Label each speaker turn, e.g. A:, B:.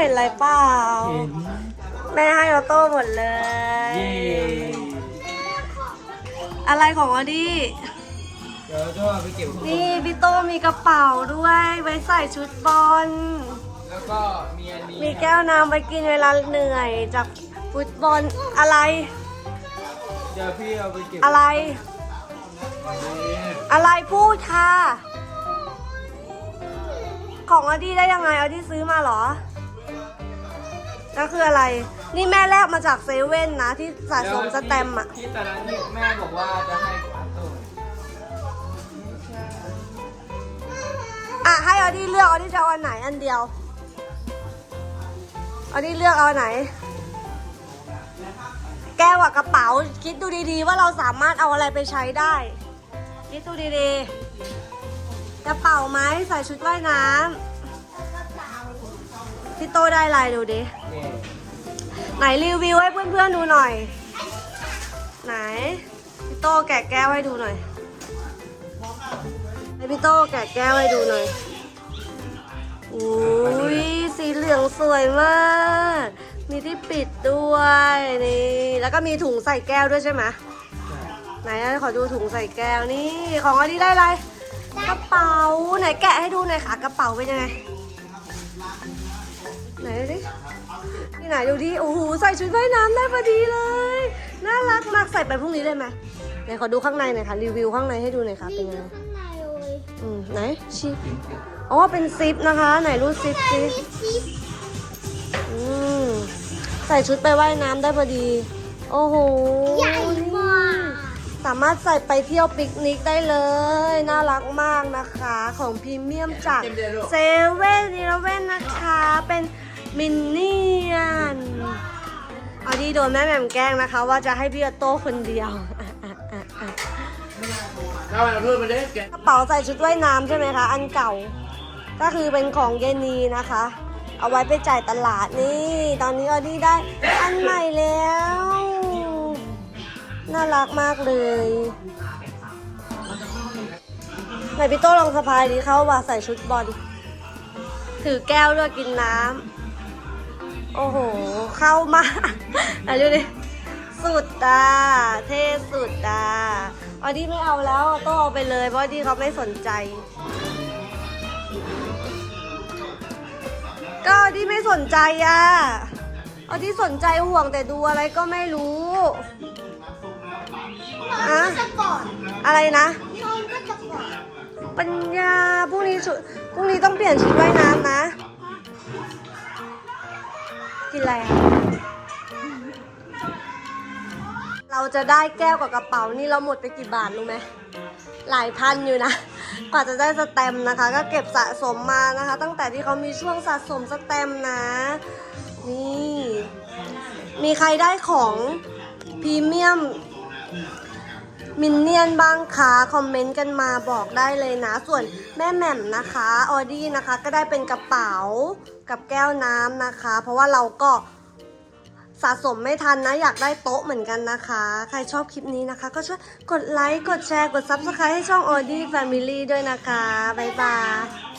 A: เห็นอะไรเปล่า
B: เห็น
A: แม่ให้ออโต้หมดเลย
B: เย้
A: อะไรของออดี้
B: เดี๋ยวจะเอาไปเก็บ
A: นี่พี่โตมีกระเป๋าด้วยไว้ใส่ชุดบอล
B: แล้วก็มีอันนี้
A: มีแก้วน้ำไว้กินเวลาเหนื่อยจากฟุตบอลอะไร
B: เดี๋ยวพี่เอาไปเก็บ
A: อะไร อะไรพูดค่ะ ของอดี้ได้ยังไงอดี้ซื้อมาเหรอ ก็คืออะไร นี่แม่แลกมาจากเซเว่นนะที่สะสมสแตมป์อะ
B: ที่ตอนนั้นที่แม่บอกว่าจะให้อาโต้
A: อะให้อดี้เลือกอดี้จะเอาอันไหนอันเดียวอดี้เลือกเอาอันไหน แก้วกับกระเป๋า คิดดูดีๆ ว่าเราสามารถเอาอะไรไปใช้ได้ คิดดูดีๆ กระเป๋าไหมใส่ชุดว่ายน้ำ พี่โตได้อะไรดูดิ
B: นี่
A: ไหนรีวิวให้เพื่อนๆดูหน่อย ไหน พี่โตแกะแก้วให้ดูหน่อยให้พี่โตแกะแก้วให้ดูหน่อยอุ้ยสีเหลืองสวยมาก มีที่ปิดด้วยนี่แล้วก็มีถุงใส่แก้วด้วยใช่ไหมไหนขอดูถุงใส่แก้วนี่ ของอันนี้ได้อะไรกระเป๋าไหนแกะให้ดูหน่อยค่ะ กระเป๋าเป็นยังไง ไหนดูดิที่ไหนดูดิโอ้โหใส่ชุดว่ายน้ำได้พอดีเลย น่ารักมากใส่ไปพรุ่งนี้ได้ไหมไหนขอดูข้างในหน่อยค่ะรีวิวข้างในให้ดูหน่อยค่ะเป็นยังไง
C: ข้างในเลย
A: อืมไหนชิปอ๋อเป็นซิปนะคะ ไหนรูดซิปซิ
C: มีซิป
A: อืมใส่ชุดไปว่ายน้ำได้พอดี โอ้โห
C: ใหญ่มาก
A: สามารถใส่ไปเที่ยวปิกนิกได้เลย น่ารักมากนะคะของพรีเมียมจากเซเว่นอีเลเว่นนะคะ เป็นมินเนี่ยนเอาดีโดนแม่แหม่มแกล้งนะคะ ว่าจะให้พี่ออโต้คนเดียว
B: ถ้ามันเพิ่มมาได้แกะ
A: กระเป๋าใส่ชุดว่ายน้ำใช่ไหมคะ อันเก่า ก็คือเป็นของเยนีนะคะ เอาไว้ไปจ่ายตลาดนี่ ตอนนี้ออดี้ได้อันใหม่แล้วน่ารักมากเลยไหนพี่โต้ลองสะพายดีเขาว่าใส่ชุดบอล ถือแก้วด้วยกินน้ำ โอ้โห เข้ามากไหนดูดิ สุดอะเท่สุดอะออดี้ไม่เอาแล้วโต้เอาไปเลย เพราะออดี้เขาไม่สนใจ ก็ออดี้ไม่สนใจอะเออดี้สนใจห่วงแต่ดูอะไรก็ไม่รู้
C: นอน
A: อะ
C: ก็จะกอน
A: อะไรนะ
C: นอนก็จะกอน
A: ปัญญาพรุ่งนี้ชุดพรุ่งนี้ต้องเปลี่ยนชุดว่ายน้ำนะ กินอะไรอะเราจะได้แก้วกับกระเป๋านี่เราหมดไปกี่บาทรู้ไหมหลายพันอยู่นะ กว่าจะได้สแตมป์นะคะ ก็เก็บสะสมมานะคะ ตั้งแต่ที่เขามีช่วงสะสมสแตมป์นะ นี่ มีใครได้ของพรีเมียม มินเนี่ยนบ้างคะคอมเมนต์กันมาบอกได้เลยนะ ส่วนแม่แหม่มนะคะออดี้นะคะก็ได้เป็นกระเป๋ากับแก้วน้ำนะคะ เพราะว่าเราก็สะสมไม่ทันนะ อยากได้โต๊ะเหมือนกันนะคะ ใครชอบคลิปนี้นะคะ ก็ช่วยกดไลค์ กดแชร์ กด Subscribe ให้ช่องออดี้แฟมิลี่ด้วยนะคะ บ๊ายบาย